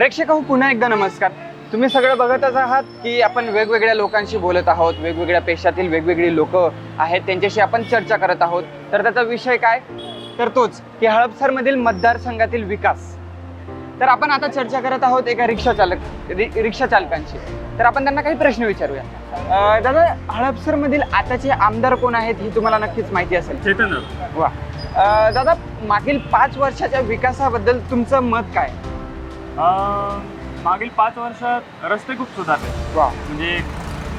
प्रेक्षक हो पुन्हा एकदा नमस्कार. तुम्ही सगळं बघतच आहात की आपण वेगवेगळ्या लोकांशी बोलत आहोत वेगवेगळ्या पेशातील वेगवेगळी लोक आहेत त्यांच्याशी आपण चर्चा करत आहोत. तर त्याचा विषय काय? तर तोच की हडपसरमधील मतदारसंघातील विकास. तर आपण आता चर्चा करत आहोत एका रिक्षा चालक रि रिक्षा चालकांशी. तर आपण त्यांना काही प्रश्न विचारूया. दादा हडपसरमधील आताचे आमदार कोण आहेत ही तुम्हाला नक्कीच माहिती असेल. चेतन. वा. दादा मागील पाच वर्षाच्या विकासाबद्दल तुमचं मत काय? मागील पाच वर्षात रस्ते खूप सुधारले. वा. म्हणजे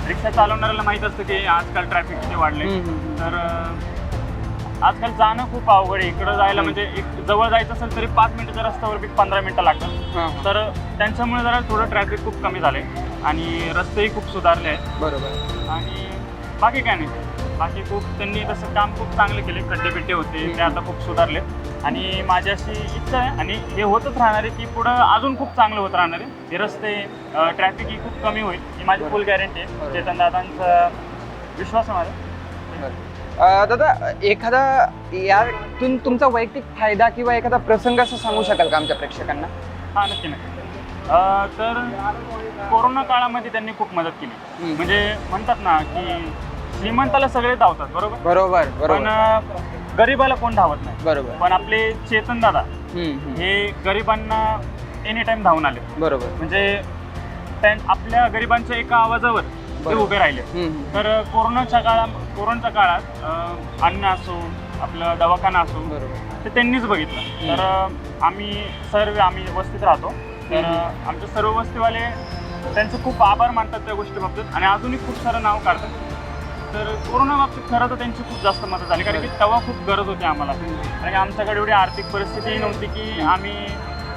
रिक्षा चालवणाऱ्याला माहीत असतं की आजकाल ट्रॅफिक किती वाढले. तर अं, आजकाल जाणं खूप अवघड आहे. इकडं जायला म्हणजे एक जवळ जायचं असेल तरी पाच मिनिटाच्या रस्त्यावर बी पंधरा मिनिटं लागतात. हा. तर त्यांच्यामुळे जरा थोडं ट्रॅफिक खूप कमी झाले आणि रस्तेही खूप सुधारले आहेत. बरोबर. आणि बाकी काय नाही. बाकी खूप त्यांनी तसं काम खूप चांगले केले खड्डे बिड्डे होते ते आता खूप सुधारले. आणि माझी अशी इच्छा आहे आणि हे होतच राहणार आहे की पुढं अजून खूप चांगलं होत राहणार आहे. हे रस्ते ट्रॅफिक ही खूप कमी होईल ही माझी फुल गॅरंटी आहे. चेतन दादांचा विश्वास आहे माझा. दादा एखादा यातून तुमचा वैयक्तिक फायदा किंवा एखादा प्रसंग असं सांगू शकाल का आमच्या प्रेक्षकांना? हां नक्की नक्की. तर कोरोना काळामध्ये त्यांनी खूप मदत केली. म्हणजे म्हणतात ना की श्रीमंताला सगळे धावतात बरोबर? बरोबर पण बरोबर अं, गरिबाला कोण धावत नाही. बरोबर. पण आपले चेतन दादा हम्म, हम्म. हे गरिबांना एनी टाइम धावून आले. बरोबर. म्हणजे त्यां आपल्या गरिबांच्या एका आवाजावर ते बरोबर. उभे राहिले. हम्म, हम्म. तर कोरोनाच्या काळा कोरोनाच्या काळात अं, अन्न असो आपलं दवाखाना असो बरोबर. ते त्यांनीच बघितलं. तर अं, आम्ही सर्व आम्ही वस्तीत राहतो. तर अं, आमचे सर्व वस्तीवाले त्यांचे खूप आभार मानतात त्या गोष्टी बाबतीत. आणि अजूनही खूप सारं नाव काढतात. तर कोरोना बाबतीत खरं तर त्यांची खूप जास्त मदत झाली. कारण की तेव्हा खूप गरज होती आम्हाला. आणि आमच्याकडे एवढी आर्थिक परिस्थिती नव्हती की आम्ही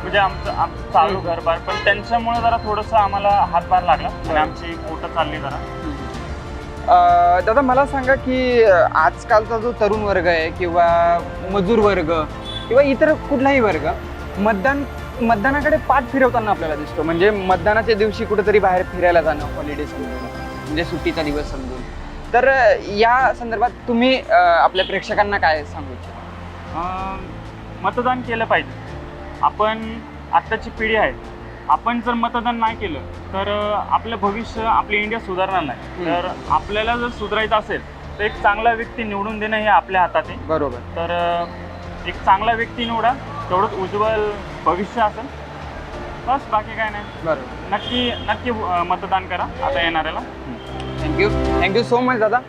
म्हणजे आमचं आमचं चालू. घरबार. पण त्यांच्यामुळे जरा थोडंसं आम्हाला हातभार लागला आणि आमची पोटं चालली जरा. अं, दादा मला सांगा की अं, आजकालचा जो तरुण वर्ग आहे किंवा मजूर वर्ग किंवा इतर कुठलाही वर्ग मतदान मतदानाकडे पाठ फिरवताना आपल्याला दिसतो. म्हणजे मतदानाच्या दिवशी कुठेतरी बाहेर फिरायला जाणं हॉलिडे समजून म्हणजे सुट्टीचा दिवस समजून. तर या संदर्भात तुम्ही आपल्या प्रेक्षकांना काय सांगू इच्छिता? मतदान केलं पाहिजे. आपण आत्ताची पिढी आहे. आपण जर मतदान नाही केलं तर आपलं भविष्य आपली इंडिया सुधारणार नाही. तर आपल्याला जर सुधारायचं असेल तर एक चांगला व्यक्ती निवडून देणं हे आपल्या हातात. आहे बरोबर. तर एक चांगला व्यक्ती निवडा. तेवढंच उज्ज्वल भविष्य असेल. बस बाकी काय नाही. बरोबर. नक्की नक्की मतदान करा. आता येणाऱ्याला. Thank you thank you so much दादा.